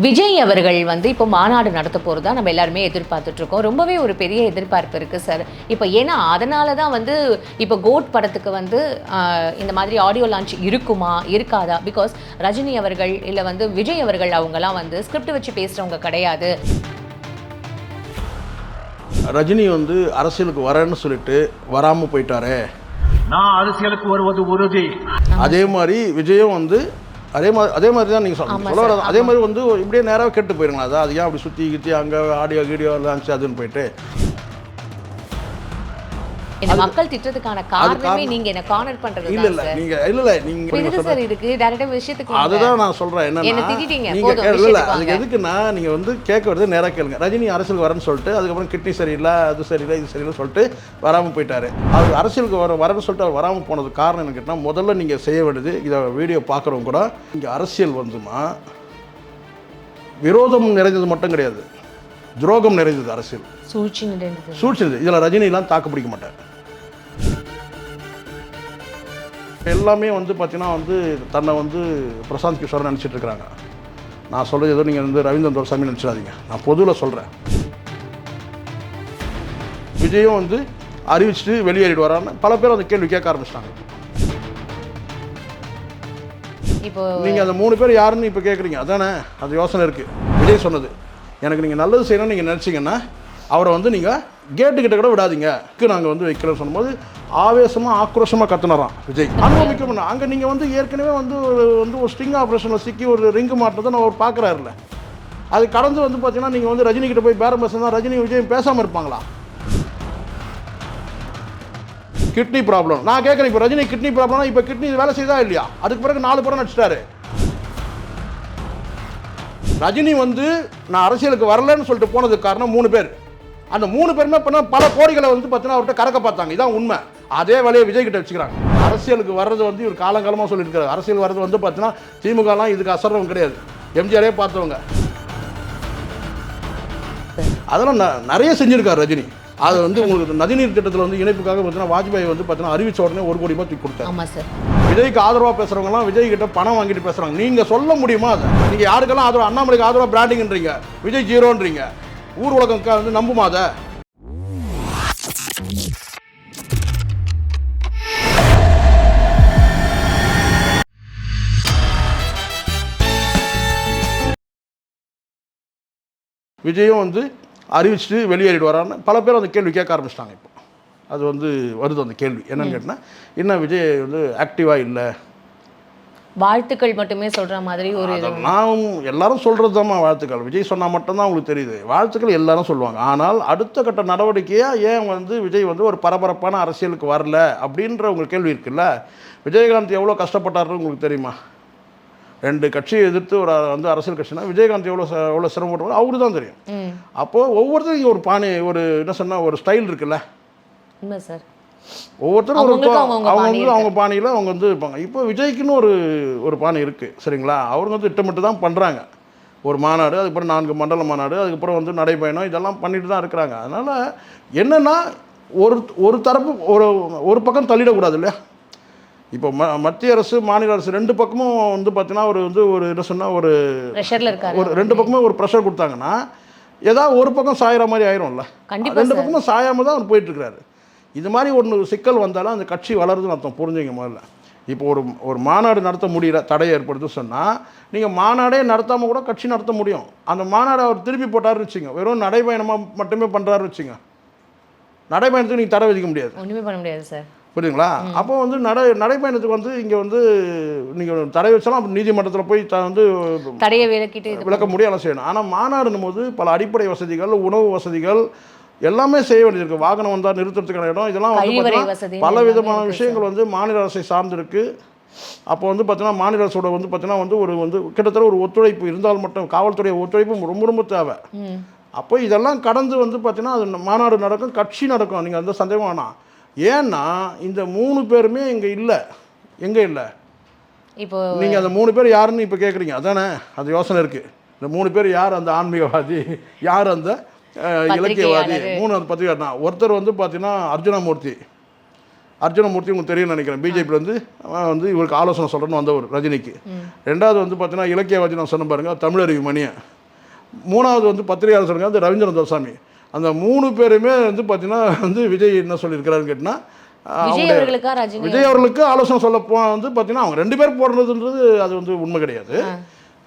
விஜய் அவர்கள் வந்து இப்போ மாநாடு நடத்த போகிறதா நம்ம எல்லாருமே எதிர்பார்த்துட்டு இருக்கோம். ரொம்பவே ஒரு பெரிய எதிர்பார்ப்பு இருக்குது சார் இப்போ ஏன்னா அதனால தான் வந்து இப்போ கோட் படத்துக்கு வந்து இந்த மாதிரி ஆடியோ லான்ச் இருக்குமா இருக்காதா? பிகாஸ் ரஜினி அவர்கள் இல்லை வந்து விஜய் அவர்கள் அவங்கலாம் வந்து ஸ்கிரிப்ட் வச்சு பேசுகிறவங்க கிடையாது. ரஜினி வந்து அரசியலுக்கு வரேன்னு சொல்லிட்டு வராமல் போயிட்டாரே. நான் அரசியலுக்கு வருவது உறுதி. அதே மாதிரி விஜயும் வந்து அதே மாதிரி அதே மாதிரி தான் நீங்கள் சொல்ல சொல்ல. அதே மாதிரி வந்து இப்படியே நேராக கெட்டு போயிருங்களா? அதான் அது ஏன் அப்படி சுற்றி கித்தி அங்கே ஆடியோ கீடியோ லான்ச் அதுன்னு போயிட்டு. இந்த மக்கள் திட்டத்துக்கான காரணமே. நீங்க என்ன கார்னர் பண்றது இல்லை இல்லை சார் நீங்கள் இல்லை இல்லை நீங்கள் எதுக்கு சார் இதுக்கு டேரக்டா விஷயத்துக்கு. அதுதான் நான் சொல்கிறேன் என்னை என்னன்னா திட்டிட்டீங்க, போதும், இல்லை இல்லை அதுக்கு. எதுக்குன்னா நீங்கள் வந்து கேட்க வருது நேராக கேளுங்க. ரஜினி அரசியலுக்கு வரேன்னு சொல்லிட்டு அதுக்கப்புறம் கிட்னி சரியில்லை அது சரியில்லை இது சரியில்லை சொல்லிட்டு வராமல் போயிட்டாரு. அவர் அரசியலுக்கு வர வரேன்னு சொல்லிட்டு அவர் வராமல் போனதுக்கு காரணம் என்ன கேட்டால் முதல்ல நீங்கள் செய்ய வேண்டியது இதை வீடியோ பார்க்குறவங்க கூட இங்கே அரசியல் வந்துமா விரோதம் நிறைந்தது மட்டும் கிடையாது. துரோகம் நிறைந்தது அரசியல். சூழ்ச்சி நிறைந்தது. சூழ்ச்சி இதில் ரஜினிலாம் தாக்கு பிடிக்க மாட்டார். எல்லாமே வந்து பார்த்தீங்கன்னா வந்து தன்னை வந்து பிரசாந்த் கிஷோர் நினச்சிட்டு இருக்கிறாங்க. நான் சொல்கிறது ஏதோ நீங்கள் வந்து ரவீந்திரன் துரசாமி நினச்சிடாதீங்க. நான் பொதுவில் சொல்கிறேன் விஜயும் வந்து அறிவிச்சிட்டு வெளியேறிட்டு வரான்னு பல பேர் அந்த கேள்வி கேட்க ஆரம்பிச்சிட்டாங்க. இப்போ நீங்கள் அந்த மூணு பேர் யாருன்னு இப்போ கேட்குறீங்க அதானே? அது யோசனை இருக்குது விஜய் சொன்னது. எனக்கு நீங்கள் நல்லது செய்யணும்னு நீங்கள் நினச்சிங்கன்னா அவரை வந்து நீங்கள் கேட்டுக்கிட்ட கூட விடாதீங்க. நாங்கள் வந்து வைக்கிறோம் சொல்லும்போது ஆவேசமாக ஆக்ரோஷமாக கத்துனறான் விஜய். அனுபவிக்க முடியும் அங்கே நீங்கள் வந்து ஏற்கனவே வந்து ஒரு வந்து ஒரு ஸ்டிங் ஆப்ரேஷனில் சிக்கி ஒரு ரிங்கு மாட்டதை நான் அவர் பார்க்குறாருல. அது கடந்து வந்து பார்த்தீங்கன்னா நீங்கள் வந்து ரஜினி கிட்ட போய் பேரம் பேசுனா ரஜினி விஜய் பேசாமல் இருப்பாங்களா? கிட்னி ப்ராப்ளம் நான் கேட்குறேன் இப்போ ரஜினி கிட்னி ப்ராப்ளம்னா இப்போ கிட்னி வேலை செய்தா இல்லையா? அதுக்கு பிறகு நாலு படம் நடிச்சிட்டாரு. ரஜினி வந்து நான் அரசியலுக்கு வரலன்னு சொல்லிட்டு போனதுக்கு காரணம் மூணு பேர். அந்த மூணு பேருமே பண்ண பல கோடிகளை வந்து பார்த்தீங்கன்னா அவர்கிட்ட கறக்க பார்த்தாங்க. இதான் உண்மை. அதே வேலையை விஜய் கிட்ட வச்சுக்கிறாங்க. அரசியலுக்கு வர்றது வந்து இவர் காலங்காலமாக சொல்லியிருக்காரு அரசியல் வர்றது வந்து பார்த்தீங்கன்னா திமுகலாம் இதுக்கு அசர்றவங்க கிடையாது. எம்ஜிஆரே பார்த்தவங்க. அதெல்லாம் ந- நிறைய செஞ்சிருக்காரு ரஜினி. அது வந்து உங்களுக்கு நதிநீர் திட்டத்தில் வந்து இணைப்புக்காக பார்த்தீங்கன்னா வாஜ்பாய் வந்து பார்த்தீங்கன்னா அறிவிச்ச உடனே ஒரு கோடி ரூபாய் தூக்கி கொடுத்தாரு. விஜய்க்கு ஆதரவாக பேசுறவங்கலாம் விஜய் கிட்ட பணம் வாங்கிட்டு பேசுறாங்க. நீங்க சொல்ல முடியுமா அதை? நீங்க யாருக்கெல்லாம் ஆதரவு? அண்ணாமலைக்கு ஆதரவா பிராண்டிங்ன்றீங்க விஜய் ஜீரோன்றீங்க. ஊர் உலகம் வந்து நம்புமா அதை? விஜயும் வந்து அறிவிச்சிட்டு வெளியேறிட்டு வரான்னு பல பேர் அந்த கேள்வி கேட்க ஆரம்பிச்சிட்டாங்க இப்போ. அது வந்து வருது அந்த கேள்வி. என்னன்னு கேட்டினா என்ன விஜய் வந்து ஆக்டிவாக இல்லை? வாழ்த்துக்கள் மட்டுமே சொல்ற மாதிரி ஒரு நான் எல்லாரும் சொல்கிறது தான் வாழ்த்துக்கள். விஜய் சொன்னால் மட்டும்தான் உங்களுக்கு தெரியுது. வாழ்த்துக்கள் எல்லாரும் சொல்லுவாங்க. ஆனால் அடுத்த கட்ட நடவடிக்கையாக ஏன் வந்து விஜய் வந்து ஒரு பரபரப்பான அரசியலுக்கு வரல அப்படின்ற உங்களுக்கு கேள்வி இருக்குல்ல? விஜயகாந்த் எவ்வளோ கஷ்டப்பட்டாருன்னு உங்களுக்கு தெரியுமா? ரெண்டு கட்சியை எதிர்த்து ஒரு வந்து அரசியல் கட்சினா விஜயகாந்த் எவ்வளோ எவ்வளோ சிரமப்பட்டாரோ அவருக்கு தான் தெரியும். அப்போது ஒவ்வொருத்தரும் ஒரு பாணி ஒரு என்ன சொன்னால் ஒரு ஸ்டைல் இருக்குல்ல? சார். ஒவ்வொருத்தரும் ஒரு அவங்க அவங்க பாணியில் அவங்க வந்து இருப்பாங்க. இப்போ விஜய்க்குன்னு ஒரு ஒரு பாணி இருக்குது சரிங்களா? அவங்க வந்து திட்டமிட்டு தான் பண்ணுறாங்க ஒரு மாநாடு அதுக்கப்புறம் நான்கு மண்டல மாநாடு அதுக்கப்புறம் வந்து நடைபயணம் இதெல்லாம் பண்ணிட்டு தான் இருக்கிறாங்க. அதனால் என்னென்னா ஒரு ஒரு தரப்பு ஒரு ஒரு பக்கம் தள்ளிடக்கூடாது இல்லையா? இப்போ ம மத்திய அரசு மாநில அரசு ரெண்டு பக்கமும் வந்து பார்த்தீங்கன்னா ஒரு வந்து ஒரு என்ன சொன்னால் ஒரு ஒரு ரெண்டு பக்கமும் ஒரு ப்ரெஷர் கொடுத்தாங்கன்னா ஏதாவது ஒரு பக்கம் சாயிற மாதிரி ஆயிரும்ல? ரெண்டு. பக்கமும் சாயாம தான் அவர் போயிட்டு இருக்கிறாரு. இது மாதிரி ஒன்று சிக்கல் வந்தாலும் அந்த கட்சி வளருதுன்னு அர்த்தம். புரிஞ்சுங்க முதல்ல. இப்போ ஒரு ஒரு மாநாடு நடத்த முடியல தடை ஏற்படுது சொன்னால் நீங்கள் மாநாடே நடத்தாமல் கூட கட்சி நடத்த முடியும். அந்த மாநாடு அவர் திருப்பி போட்டாருன்னு வச்சுங்க. வெறும் நடைபயணமாக மட்டுமே பண்ணுறாருன்னு வச்சுங்க. நடைபயணத்துக்கு நீங்கள் தடை விதிக்க முடியாது. ஒண்ணுமே பண்ண முடியாது சார். புரியுதுங்களா? அப்போ வந்து நடை நடைபயணத்துக்கு வந்து இங்கே வந்து நீங்கள் தடை வச்சாலும் அப்ப நீதிமன்றத்தில் போய் த வந்து தடையை விலக்கிட்டு இது விளக்க முடியாத செய்யணும். ஆனால் மாநாடுன்னும் போது பல அடிப்படை வசதிகள் உணவு வசதிகள் எல்லாமே செய்ய வேண்டியிருக்கு. வாகனம் வந்தால் நிறுத்துறதுக்கான இடம் இதெல்லாம் வந்து பார்த்தீங்கன்னா பல விதமான விஷயங்கள் வந்து மாநில அரசை சார்ந்திருக்கு. அப்போ வந்து பார்த்தீங்கன்னா மாநில அரசோட வந்து பார்த்தீங்கன்னா வந்து ஒரு வந்து கிட்டத்தட்ட ஒரு ஒத்துழைப்பு இருந்தால் மட்டும் காவல்துறை ஒத்துழைப்பு ரொம்ப ரொம்ப தேவை. அப்போ இதெல்லாம் கடந்து வந்து பார்த்தீங்கன்னா அது மாநாடு நடக்கும் கட்சி நடக்கும். நீங்கள் அந்த சந்தேகம் வேணாம். ஏன்னா இந்த மூணு பேருமே இங்கே இல்லை. எங்கே இல்லை? இப்போ நீங்கள் அந்த மூணு பேர் யாருன்னு இப்போ கேட்குறீங்க அதானே? அது யோசனை இருக்குது இந்த மூணு பேர் யார் அந்த ஆன்மீகவாதி? யார் அந்த இலக்கியவாதி பத்திரிகையாளரு. மூணு அந்த பத்திரிகை ஒருத்தர் வந்து பார்த்தீங்கன்னா அர்ஜுனமூர்த்தி. அர்ஜுனமூர்த்தி உங்களுக்கு தெரியும்னு நினைக்கிறேன். பிஜேபியில் வந்து வந்து இவருக்கு ஆலோசனை சொல்கிறேன்னு வந்தவர் ரஜினிக்கு. ரெண்டாவது வந்து பார்த்தீங்கன்னா இலக்கியவாதி நான் சொன்ன பாருங்க தமிழறிவு மணியன். மூணாவது வந்து பத்திரிகையாளர் சொல்லுங்க வந்து ரவீந்திரன் தோசாமி. அந்த மூணு பேருமே வந்து பார்த்தீங்கன்னா வந்து விஜய் என்ன சொல்லியிருக்கிறாருன்னு கேட்டிங்கன்னா விஜய் அவர்களுக்கா ரஜினி விஜய் அவர்களுக்கு ஆலோசனை சொல்ல போ வந்து பார்த்தீங்கன்னா அவங்க ரெண்டு பேர் போடுறதுன்றது அது வந்து உண்மை கிடையாது.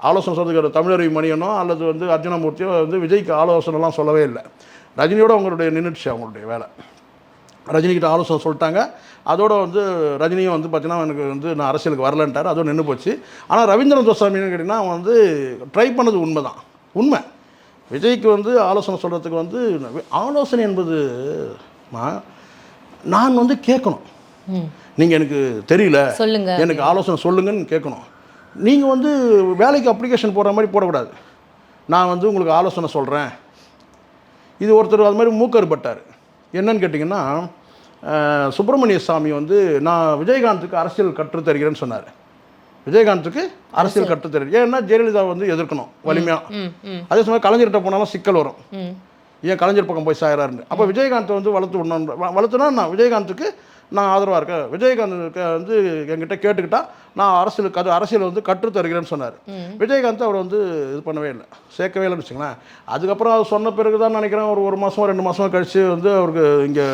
ஆலோசனை சொல்றதுக்கு தமிழறிவு மணியனோ அல்லது வந்து அர்ஜுனமூர்த்தியோ வந்து விஜய்க்கு ஆலோசனைலாம் சொல்லவே இல்லை. ரஜினியோட அவங்களுடைய நின்றுச்சு அவங்களுடைய வேலை. ரஜினிகிட்ட ஆலோசனை சொல்லிட்டாங்க. அதோட வந்து ரஜினியும் வந்து பார்த்தீங்கன்னா எனக்கு வந்து நான் அரசியலுக்கு வரலன்ட்டார். அதோட நின்று போச்சு. ஆனால் ரவீந்திரன் தோசாமின்னு கேட்டிங்கன்னா அவன் வந்து ட்ரை பண்ணது உண்மை தான் உண்மை. விஜய்க்கு வந்து ஆலோசனை சொல்கிறதுக்கு வந்து ஆலோசனை என்பது நான் வந்து கேட்கணும். நீங்கள் எனக்கு தெரியல. சொல்லுங்க. எனக்கு ஆலோசனை சொல்லுங்கன்னு கேட்கணும். நீங்கள் வந்து வேலைக்கு அப்ளிகேஷன் போடுற மாதிரி போடக்கூடாது. நான் வந்து உங்களுக்கு ஆலோசனை சொல்கிறேன் இது ஒருத்தர் அது மாதிரி மூக்கறுபட்டார் என்னன்னு கேட்டிங்கன்னா சுப்பிரமணிய சாமி வந்து நான் விஜயகாந்துக்கு அரசியல் கற்றுத் தருகிறேன்னு சொன்னார். விஜயகாந்துக்கு அரசியல் கற்றுத் தருகிறேன். ஏன்னா ஜெயலலிதா வந்து எதிர்க்கணும் வலிமையாக அதே சமயம் கலைஞர்கிட்ட போனாலும் சிக்கல் வரும். ஏன் கலைஞர் பக்கம் போய் சாயறாருன்னு. அப்போ விஜயகாந்த் வந்து வளர்த்து விடணும் வளர்த்துனா நான் விஜயகாந்துக்கு நான் ஆதரவாக இருக்கேன். விஜயகாந்த் வந்து என்கிட்ட கேட்டுக்கிட்டா நான் அரசியலுக்கு அது அரசியல் வந்து கற்றுத் தருகிறேன்னு சொன்னார். விஜயகாந்த் அவர் வந்து இது பண்ணவே இல்லை. சேர்க்கவே இல்லைன்னு வச்சுங்களேன் அதுக்கப்புறம் அவர் சொன்ன பிறகு தான் நினைக்கிறேன் ஒரு ஒரு மாதம் ரெண்டு மாதம் கழித்து வந்து அவருக்கு இங்கே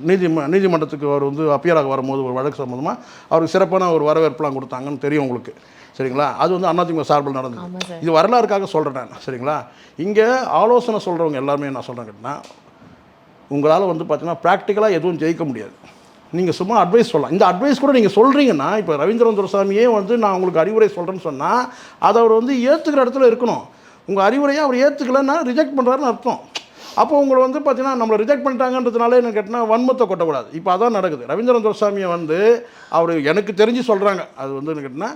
நீதி நீதிமன்றத்துக்கு அவர் வந்து அப்பியராக வரும்போது ஒரு வழக்கு சம்மந்தமாக அவருக்கு சிறப்பான ஒரு வரவேற்புலாம் கொடுத்தாங்கன்னு தெரியும் உங்களுக்கு. சரிங்களா? அது வந்து அதிமுக சார்பில் நடந்தது. இது வரலாறுக்காக சொல்கிறேன் நான். சரிங்களா? இங்கே ஆலோசனை சொல்கிறவங்க எல்லாருமே என்ன சொல்கிறேன் கேட்டிங்கன்னா உங்களால் வந்து பார்த்தீங்கன்னா ப்ராக்டிக்கலாக எதுவும் ஜெயிக்க முடியாது. நீங்கள் சும்மா அட்வைஸ் சொல்லலாம். இந்த அட்வைஸ் கூட நீங்கள் சொல்கிறீங்கன்னா இப்போ ரவீந்திரன் துரசாமியே வந்து நான் உங்களுக்கு அறிவுரை சொல்கிறேன்னு சொன்னால் அதை அவர் வந்து ஏற்றுக்கிற இடத்துல இருக்கணும். உங்கள் அறிவுரையை அவர் ஏற்றுக்கலைன்னா ரிஜெக்ட் பண்ணுறாருன்னு அர்த்தம். அப்போ உங்களை வந்து பார்த்தீங்கன்னா நம்மளை ரிஜெக்ட் பண்ணிட்டாங்கன்றதுனால என்ன கேட்டால் வன்மத்தை கொட்டக்கூடாது. இப்போ அதான் நடக்குது. ரவீந்திரன் துரசாமியை வந்து அவர் எனக்கு தெரிஞ்சு சொல்கிறாங்க அது வந்து என்ன கேட்டிங்கன்னா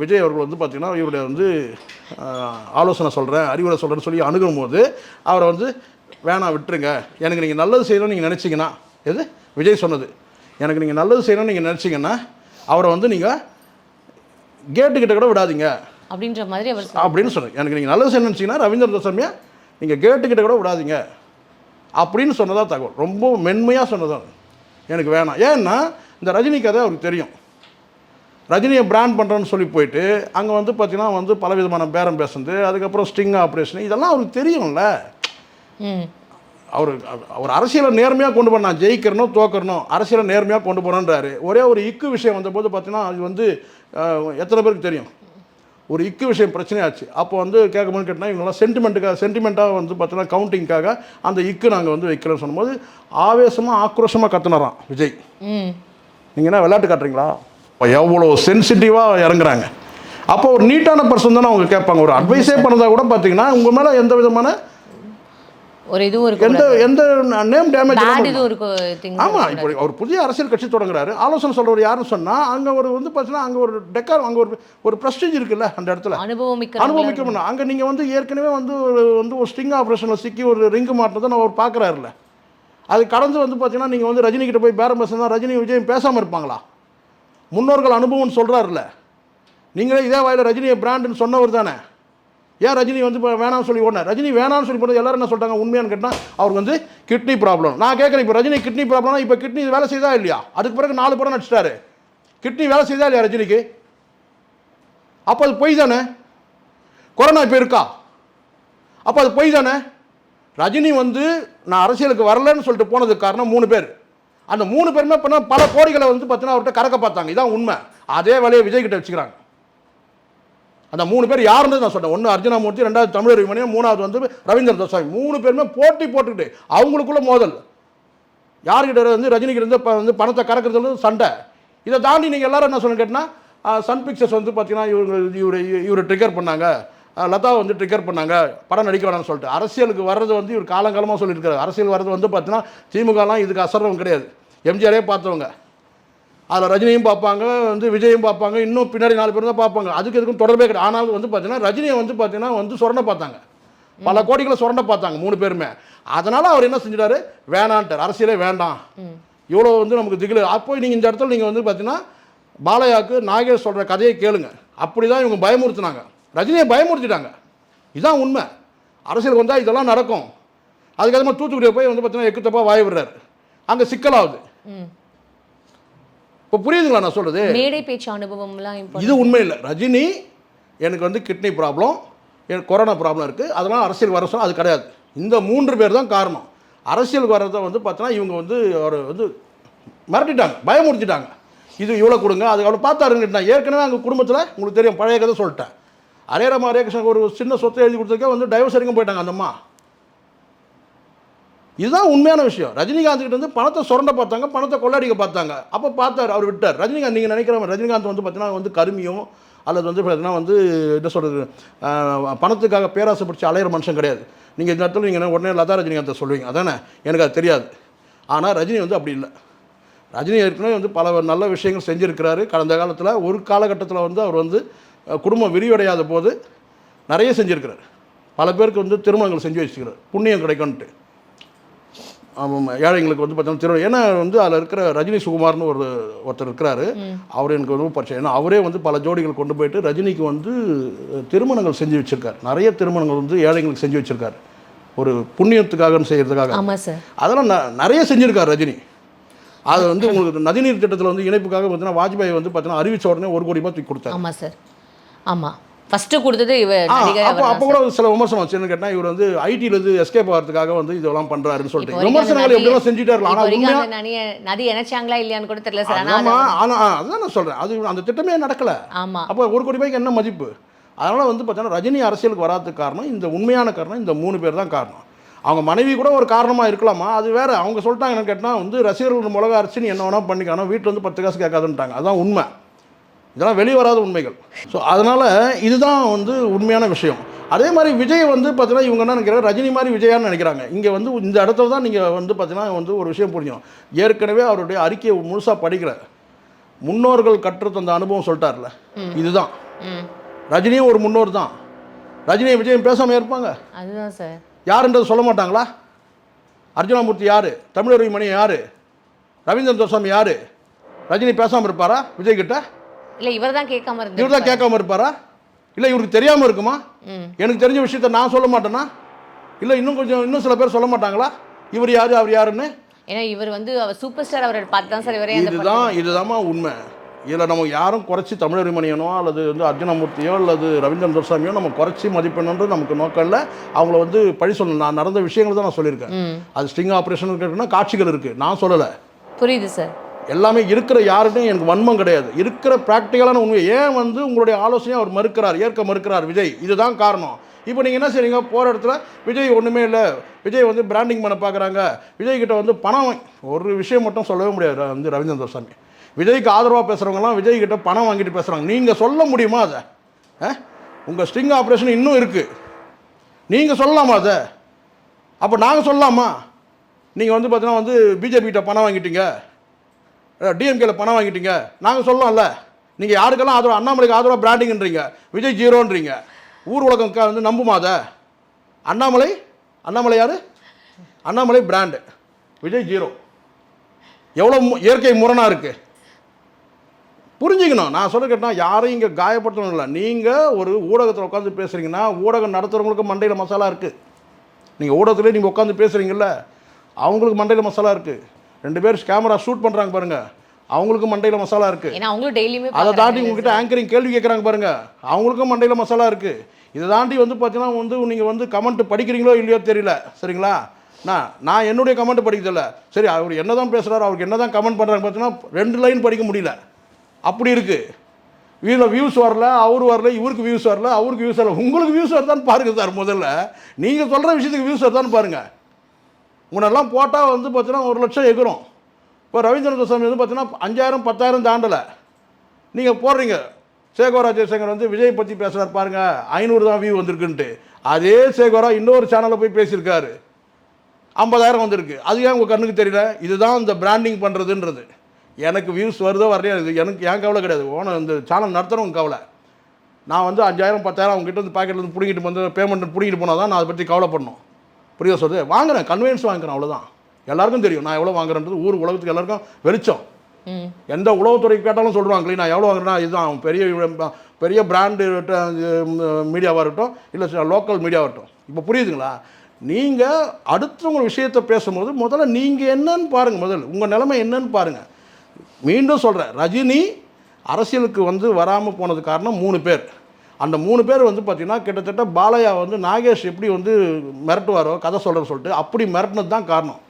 விஜய் அவர்கள் வந்து பார்த்திங்கன்னா இவருடைய வந்து ஆலோசனை சொல்கிறேன் அறிவுரை சொல்கிறேன்னு சொல்லி அணுகும் போது அவரை வந்து வேணாம் விட்டுருங்க. எனக்கு நீங்கள் நல்லது செய்யணும்னு நீங்கள் நினச்சிங்கன்னா எது? விஜய் சொன்னது எனக்கு நீங்கள் நல்லது செய்யணும்னு நீங்கள் நினச்சிங்கன்னா அவரை வந்து நீங்கள் கேட்டுக்கிட்ட கூட விடாதீங்க. அப்படின்ற மாதிரி அவர். அப்படின்னு சொன்னது எனக்கு நீங்கள் நல்லது செய்யணும்னு நினச்சிங்கன்னா ரவீந்திர தசாமியா நீங்கள் கேட்டுக்கிட்ட கூட விடாதீங்க. அப்படின்னு சொன்னதா தகவல். ரொம்ப மென்மையாக சொன்னதான் எனக்கு வேணாம். ஏன்னா இந்த ரஜினி கதை அவருக்கு தெரியும். ரஜினியை பிராண்ட் பண்ணுறேன்னு சொல்லி போயிட்டு அங்கே வந்து பார்த்தீங்கன்னா வந்து பலவிதமான பேரம் பேசுனது அதுக்கப்புறம் ஸ்டிங் ஆப்ரேஷன் இதெல்லாம் அவருக்கு தெரியும்ல. ம். அவர் அவர் அரசியலை நேர்மையாக கொண்டு போன நான் ஜெயிக்கிறனோ தோக்கறணும் அரசியலை நேர்மையாக கொண்டு போனன்றாரு ஒரே ஒரு இக்கு விஷயம் வந்தபோது பார்த்தீங்கன்னா அது வந்து எத்தனை பேருக்கு தெரியும்? ஒரு இக்கு விஷயம் பிரச்சனையாச்சு. அப்போ வந்து கேட்கும்போது கேட்டால் இவங்கெல்லாம் சென்டிமெண்ட்டுக்காக சென்டிமெண்ட்டாக வந்து பார்த்தீங்கன்னா கவுண்டிங்காக அந்த இக்கு நாங்கள் வந்து வைக்கிறோம்னு சொல்லும்போது ஆவேசமாக ஆக்ரோஷமாக கத்துனறான் விஜய். நீங்கள் என்ன விளையாட்டு காட்டுறீங்களா? இப்போ எவ்வளோ சென்சிட்டிவாக இறங்குறாங்க. அப்போ ஒரு நீட்டான பர்சன் தானே அவங்க கேட்பாங்க. ஒரு அட்வைஸே பண்ணதா கூட பார்த்தீங்கன்னா உங்கள் மேலே எந்த விதமான ஒரு இதுவும் இருக்கு எந்த எந்த நேம் டேமேஜ் திங்ஸ் ஆமாம் இப்போ அவர் புதிய அரசியல் கட்சி தொடங்குறாரு. ஆலோசனை சொல்றவர் யாருன்னு சொன்னால் அங்கே ஒரு வந்து பார்த்தீங்கன்னா அங்கே ஒரு டெக்கார் அங்கே ஒரு ஒரு ப்ரெஸ்டீஜ் இருக்குல்ல அந்த இடத்துல. அனுபவமிக்க அனுபவிக்க முடியும் அங்கே நீங்கள் வந்து ஏற்கனவே வந்து ஒரு வந்து ஒரு ஸ்டிங் ஆப்ரேஷனில் சிக்கி ஒரு ரிங்கு மாட்டினதை நான் அவர் பார்க்குறாருல அது கடந்து வந்து பார்த்தீங்கன்னா நீங்கள் வந்து ரஜினி கிட்ட போய் பேரம் பேசுனா ரஜினி விஜயம் பேசாமல் இருப்பாங்களா? முன்னோர்கள் அனுபவம்னு சொல்கிறாருல்ல நீங்களே இதே வாயில ரஜினியை பிராண்டுன்னு சொன்னவர் தானே. ஏன் ரஜினி வந்து இப்போ வேணாம்னு சொல்லி ஓடினார்? ரஜினி வேணாம்னு சொல்லி போனது எல்லாரும் என்ன சொல்கிறாங்க உண்மையானு கேட்டால் அவருக்கு வந்து கிட்னி ப்ராப்ளம் நான் கேட்குறேன் இப்போ ரஜினி கிட்னி ப்ராப்ளம்னா இப்போ கிட்னி வேலை செய்தா இல்லையா? அதுக்கு பிறகு நாலு படம் நடிச்சிட்டாரு. கிட்னி வேலை செய்தா இல்லையா ரஜினிக்கு? அப்போ அது பொய் தானே? கொரோனா இப்போ இருக்கா? அப்போ அது பொய் தானே? ரஜினி வந்து நான் அரசியலுக்கு வரலன்னு சொல்லிட்டு போனதுக்கு காரணம் மூணு பேர். அந்த மூணு பேருமே பண்ண பல கோடிகளை வந்து பார்த்தீங்கன்னா அவர்கிட்ட கறக்க பார்த்தாங்க. இதான் உண்மை. அதே வேலையை விஜய் கிட்ட வச்சுக்கிறாங்க. அந்த மூணு பேர் யாருன்னு நான் சொன்னேன் ஒன்று அர்ஜுனாமூர்த்தி ரெண்டாவது தமிழர் விமணியம் மூணாவது வந்து ரவீந்திர தசாமி மூணு பேருமே போட்டி போட்டுக்கிட்டு அவங்களுக்குள்ள மோதல். யார்கிட்ட வந்து ரஜினிகிட்ட இருந்து இப்போ வந்து பணத்தை கறக்கிறதுல சண்டை. இதை தாண்டி நீங்கள் எல்லாரும் என்ன சொன்ன கேட்டால் சன் பிக்சர்ஸ் வந்து பார்த்தீங்கன்னா இவங்க இவர் இவரை ட்ரிகர் பண்ணாங்க. லதா வந்து ட்ரிகர் பண்ணாங்க. படம் நடிக்க வேணாம்னு சொல்லிட்டு. அரசியலுக்கு வர்றது வந்து இவர் காலங்காலமாக சொல்லியிருக்காரு அரசியல் வர்றது வந்து பார்த்தீங்கன்னா திமுகலாம் இதுக்கு அசர்றவங்க கிடையாது. எம்ஜிஆரே பார்த்தவங்க. அதில் ரஜினியும் பார்ப்பாங்க வந்து விஜயும் பார்ப்பாங்க இன்னும் பின்னாடி நாலு பேர் தான் பார்ப்பாங்க. அதுக்கு எதுக்கும் தொடர்பே கிடையாது. ஆனாலும் வந்து பார்த்தீங்கன்னா ரஜினியை வந்து பார்த்தீங்கன்னா வந்து சுரண்ட பார்த்தாங்க. பல கோடிகளை சுரண்ட பார்த்தாங்க மூணு பேருமே. அதனால் அவர் என்ன செஞ்சிட்டாரு? வேணான்ட்டார். அரசியலே வேண்டாம். இவ்வளோ வந்து நமக்கு திகிலு. அப்போ நீங்கள் இந்த இடத்துல நீங்கள் வந்து பார்த்தீங்கன்னா பாலையாக்கு நாகேஷ் சொல்கிற கதையை கேளுங்க. அப்படி தான் இவங்க பயமுறுத்துனாங்க. ரஜினியை பயமுறுத்திட்டாங்க. இதுதான் உண்மை. அரசியலுக்கு வந்தால் இதெல்லாம் நடக்கும். அதுக்கப்புறமா தூத்துக்குடியை போய் வந்து பார்த்தீங்கன்னா எக்கு தப்பாக வாய் விடுறாரு. அங்கே சிக்கலாகுது. இப்போ புரியுதுங்களா நான் சொல்கிறது மேடை பேச்சு அனுபவம்லாம். இது உண்மை இல்லை ரஜினி எனக்கு வந்து கிட்னி ப்ராப்ளம் எனக்கு கொரோனா ப்ராப்ளம் இருக்குது அதனால் அரசியல் வர சொன்னா அது கிடையாது. இந்த மூன்று பேர் தான் காரணம். அரசியல் வர்றதை வந்து பார்த்தோன்னா இவங்க வந்து அவர் வந்து மிரட்டிட்டாங்க பயமுறுத்திட்டாங்க. இது இவ்வளோ கொடுங்க அது அவ்வளோ பார்த்தாருங்க நான் ஏற்கனவே அங்கே குடும்பத்தில் உங்களுக்கு தெரியும் பழைய கதை சொல்லிட்டேன். ஹரேராம ஹரே கிருஷ்ணன் ஒரு சின்ன சொத்தை எழுதி கொடுத்துருக்கே வந்து டைவர்ஸ் வரைக்கும் போயிட்டாங்க அந்த அம்மா. இதுதான் உண்மையான விஷயம். ரஜினிகாந்த் கிட்ட வந்து பணத்தை சுரண்ட பார்த்தாங்க பணத்தை கொள்ளடிக்க பார்த்தாங்க. அப்போ பார்த்தார் அவர் விட்டார். ரஜினிகாந்த் நீங்கள் நினைக்கிற ரஜினிகாந்த் வந்து பார்த்தீங்கன்னா வந்து கருமியும் அல்லது வந்து பார்த்தீங்கன்னா வந்து என்ன சொல்கிறது பணத்துக்காக பேராசை பிடிச்சி அலையிற மனுஷன் கிடையாது. நீங்கள் இந்த இடத்துல நீங்கள் உடனே லதா ரஜினிகாந்தை சொல்லுவீங்க. அதானே? எனக்கு அது தெரியாது. ஆனால் ரஜினி வந்து அப்படி இல்லை. ரஜினி ஏற்கனவே வந்து பல நல்ல விஷயங்கள் செஞ்சுருக்கிறாரு. கடந்த காலத்தில் ஒரு காலகட்டத்தில் வந்து அவர் வந்து குடும்பம் விரிவடையாத போது நிறைய செஞ்சுருக்கிறார். பல பேருக்கு வந்து திருமணங்கள் செஞ்சு வச்சுக்கிறார். புண்ணியம் கிடைக்கும்ன்ட்டு. ஆமாம் ஏழைங்களுக்கு வந்து பார்த்தீங்கன்னா திரு ஏன்னா வந்து அதில் இருக்கிற ரஜினி சுகுமார்னு ஒரு ஒருத்தர் இருக்கிறாரு. அவர் எனக்கு ரொம்ப பரிச்சயம். ஏன்னா அவரே வந்து பல ஜோடிகள் கொண்டு போயிட்டு ரஜினிக்கு வந்து திருமணங்கள் செஞ்சு வச்சுருக்கார். நிறைய திருமணங்கள் வந்து ஏழைங்களுக்கு செஞ்சு வச்சுருக்காரு. ஒரு புண்ணியத்துக்காக செய்கிறதுக்காக அதெல்லாம் ந- நிறைய செஞ்சுருக்கார் ரஜினி. அது வந்து உங்களுக்கு நதிநீர் திட்டத்தில் வந்து இணைப்புக்காக பார்த்தீங்கன்னா வாஜ்பாய் வந்து பார்த்தீங்கன்னா அறிவிச்ச உடனே ஒரு கோடி ரூபாய் தூக்கி கொடுத்தாரு. ஆமா சார். ஆமா. ஃபர்ஸ்ட் கொடுத்தது இவ ஆ, நடிகர் அப்போ அப்போ கூட சில விமர்சனம் வச்சு கேட்டால் இவர் வந்து ஐடியில இருந்து எஸ்கேப் ஆகிறதுக்காக வந்து இதெல்லாம் பண்றாருன்னு இப்போ சொல்லிட்டு விமர்சனங்கள் எப்படிலாம் செஞ்சுட்டே இருக்கலாம். ஆனால் நதி இணைச்சாங்களா இல்லையான்னு கூட தெரியல சார். ஆனா ஆமா அது- ஆனா ஆ, அதான் நான் சொல்றேன். அது அந்த திட்டமே நடக்கல. ஆமா. அப்போ ஒரு கோடி ரூபாய்க்கு என்ன மதிப்பு? அதனால வந்து பார்த்தீங்கன்னா ரஜினி அரசியலுக்கு வராததுக்கு காரணம் இந்த உண்மையான காரணம் இந்த மூணு பேர் தான் காரணம். அவங்க மனைவி கூட ஒரு காரணமாக இருக்கலாமா? அது வேற. அவங்க சொல்லிட்டாங்க என்ன கேட்டால் வந்து ரசிகர்கள் மிளகா அரைச்சி நீ என்ன வேணா பண்ணிக்கணும் வீட்டில் வந்து பத்து காசு கேட்காதுன்ட்டாங்க. அதான் உண்மை. இதெல்லாம் வெளியே வராத உண்மைகள். ஸோ அதனால் இதுதான் வந்து உண்மையான விஷயம். அதே மாதிரி விஜய் வந்து பார்த்தீங்கன்னா இவங்க என்ன நினைக்கிறாங்க? ரஜினி மாதிரி விஜயான்னு நினைக்கிறாங்க. இங்கே வந்து இந்த இடத்துல தான் நீங்கள் வந்து பார்த்தீங்கன்னா வந்து ஒரு விஷயம் புரியும் ஏற்கனவே அவருடைய அறிக்கையை முழுசாக படிக்கல. முன்னோர்கள் கற்று தந்த அனுபவம் சொல்லிட்டார்ல. இதுதான். ரஜினியும் ஒரு முன்னோர் தான். ரஜினியை விஜயம் பேசாமல் இருப்பாங்க. அதுதான் சார். யாருன்றது சொல்ல மாட்டாங்களா? அர்ஜுனாமூர்த்தி யார்? தமிழருவி மணி யார்? ரவீந்திரன் தோசாமி யார்? ரஜினி பேசாமல் இருப்பாரா? விஜய் கிட்ட இல்ல இவர் தான் கேட்காம இவர் இருந்து தான் கேட்காம இருப்பாரா? இல்லை இவருக்கு தெரியாமல் இருக்குமா? எனக்கு தெரிஞ்ச விஷயத்த நான் சொல்ல மாட்டேனா? இல்லை இன்னும் கொஞ்சம் இன்னும் சில பேர் சொல்ல மாட்டாங்களா? இவர் யார் அவர் யாருன்னு? ஏன்னா இவர் வந்து சூப்பர் ஸ்டார் அவரை பார்த்து தான் சார் இவரே இதுதான் இதுதாம்மா உண்மை. இதில் நம்ம யாரும் குறைச்சி தமிழறிமணியனோ அல்லது வந்து அர்ஜுனமூர்த்தியோ அல்லது ரவீந்திரன் துரசாமியோ நம்ம குறைச்சி மதிப்பெண்ணுன்றது நமக்கு நோக்கம் இல்லை. அவங்கள வந்து பழி சொல்லணும். நான் நடந்த விஷயங்கள் தான் நான் சொல்லியிருக்கேன். அது ஸ்டிங் ஆப்ரேஷன் இருக்குன்னா காட்சிகள் இருக்குது நான் சொல்லலை. புரியுது சார். எல்லாமே இருக்கிற யாருக்கும் எனக்கு வன்மம் கிடையாது. இருக்கிற ப்ராக்டிக்கலான உண்மை. ஏன் வந்து உங்களுடைய ஆலோசனையை அவர் மறுக்கிறார் ஏற்க மறுக்கிறார் விஜய்? இதுதான் காரணம். இப்போ நீங்கள் என்ன செய்றீங்க? போகிற இடத்துல விஜய் ஒன்றுமே இல்லை. விஜய் வந்து பிராண்டிங் பண்ண பார்க்குறாங்க விஜய் கிட்ட வந்து பணம் ஒரு விஷயம் மட்டும் சொல்லவே முடியாது வந்து ரவீந்திர சாமி விஜய்க்கு ஆதரவாக பேசுகிறவங்கலாம் விஜய் கிட்ட பணம் வாங்கிட்டு பேசுகிறாங்க நீங்கள் சொல்ல முடியுமா அதை? உங்கள் ஸ்ட்ரிங் ஆப்ரேஷன் இன்னும் இருக்குது நீங்கள் சொல்லலாமா அதை? அப்போ நாங்கள் சொல்லலாமா? நீங்கள் வந்து பார்த்தீங்கன்னா வந்து பிஜேபி கிட்ட பணம் வாங்கிட்டீங்க. டிஎம்கேல பணம் வாங்கிட்டீங்க. நாங்கள் சொல்லலாம்ல நீங்கள் யாருக்கெல்லாம் ஆதரவு அண்ணாமலைக்கு ஆதரவாக பிராண்டிங்ன்றீங்க விஜய் ஜீரோன்றீங்க. ஊர் உலகம் வந்து நம்புமா அதை? அண்ணாமலை? அண்ணாமலை யார்? Annamalai brand Vijay zero. எவ்வளோ மு- இயற்கை முரணாக இருக்குது புரிஞ்சுக்கணும். நான் சொல்ல கேட்டால் யாரையும் இங்கே காயப்படுத்தணும் இல்லை. நீங்கள் ஒரு ஊடகத்தில் உட்காந்து பேசுகிறீங்கன்னா ஊடகம் நடத்துகிறவங்களுக்கு மண்டையில் மசாலா இருக்குது நீங்கள் ஊடகத்திலே நீங்கள் உட்காந்து பேசுகிறீங்கல்ல அவங்களுக்கு மண்டையில் மசாலா இருக்குது ரெண்டு பேர் கேமரா ஷூட் பண்ணுறாங்க பாருங்கள் அவங்களுக்கு மண்டையில் மசாலா இருக்குது அதை தாண்டி உங்ககிட்ட ஆங்கரிங் கேள்வி கேட்குறாங்க பாருங்க. அவங்களுக்கும் மண்டையில் மசாலா இருக்குது இதை தாண்டி வந்து பார்த்தீங்கன்னா வந்து நீங்கள் வந்து கமெண்ட் படிக்கிறீங்களோ இல்லையோ தெரியல. சரிங்களா? நான் நான் என்னுடைய கமெண்ட் படிக்கிறதில்ல சரி அவர் என்ன தான் பேசுகிறாரு அவருக்கு என்ன தான் கமெண்ட் பண்ணுறாங்க பார்த்தீங்கன்னா ரெண்டு லைன் படிக்க முடியல. அப்படி இருக்குது இதில் வியூஸ் வரல அவர் வரல இவருக்கு வியூஸ் வரல அவருக்கு வியூஸ் வரல. உங்களுக்கு வியூஸ் வருதான்னு பாருங்கள் சார் முதல்ல. நீங்கள் சொல்கிற விஷயத்துக்கு வியூஸ் வருதான்னு பாருங்கள் முன்னெல்லாம் போட்டால் வந்து பார்த்தீங்கன்னா ஒரு லட்சம் எகுரும் இப்போ ரவீந்திரன் சாமி வந்து பார்த்தீங்கன்னா அஞ்சாயிரம் பத்தாயிரம் தாண்டலை. நீங்கள் போடுறீங்க. சேகோரா ஜெயசங்கர் வந்து விஜய் பற்றி பேசுகிறார் பாருங்கள் ஐநூறு தான் வியூ வந்திருக்குன்ட்டு. அதே சேகோரா இன்னொரு சேனலில் போய் பேசியிருக்காரு. ஐம்பதாயிரம் வந்திருக்கு. அது ஏன் உங்கள் கண்ணுக்கு தெரியல? இதுதான் இந்த பிராண்டிங் பண்ணுறதுன்றது எனக்கு வியூஸ் வருதோ வரலையா இது எனக்கு ஏன் கவலை கிடையாது. ஓன இந்த சேனல் நடத்துகிறவங்க கவலை. நான் வந்து அஞ்சாயிரம் பத்தாயிரம் அவங்க கிட்ட வந்து பாக்கெட்லேருந்து பிடிங்கிட்டு வந்து பேமெண்ட் பிடிங்கிட்டு போனால் தான் நான் அதை பற்றி கவலைப்படணும். புரியுதா சொல்லுது வாங்குறேன் கன்வீனியன்ஸ் வாங்குறேன் அவ்வளோதான் எல்லாருக்கும் தெரியும். நான் எவ்வளோ வாங்குறேன்றது ஊர் உலகத்துக்கு எல்லாருக்கும் வெளிச்சம். எந்த உளவுத்துறைக்கு கேட்டாலும் சொல்கிறாங்களே நான் எவ்வளோ வாங்குறேன்னா இதுதான் பெரிய பெரிய பிராண்டு மீடியாவாக இருக்கட்டும் இல்லை லோக்கல் மீடியாவாக இருக்கட்டும். இப்போ புரியுதுங்களா? நீங்கள் அடுத்தவங்க விஷயத்தை பேசும்போது முதல்ல நீங்கள் என்னன்னு பாருங்கள் முதல்ல உங்கள் நிலைமை என்னன்னு பாருங்கள் மீண்டும் சொல்கிறேன் ரஜினி அரசியலுக்கு வந்து வராமல் போனது காரணம் மூணு பேர். அந்த மூணு பேர் வந்து பார்த்திங்கன்னா கிட்டத்தட்ட பாலையா வந்து நாகேஷ் எப்படி வந்து மிரட்டுவாரோ கதை சொல்கிறேன்னு சொல்லிட்டு அப்படி மிரட்டினது தான் காரணம்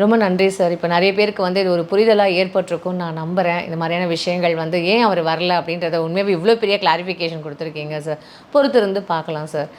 ரொம்ப நன்றி சார். இப்போ நிறைய பேருக்கு வந்து இது ஒரு புரிதலாக ஏற்பட்டிருக்கும்னு நான் நம்புகிறேன் இந்த மாதிரியான விஷயங்கள் வந்து ஏன் அவர் வரல அப்படின்றத உண்மையாகவே இவ்வளோ பெரிய கிளாரிஃபிகேஷன் கொடுத்துருக்கீங்க சார் பொறுத்திருந்து பார்க்கலாம் சார்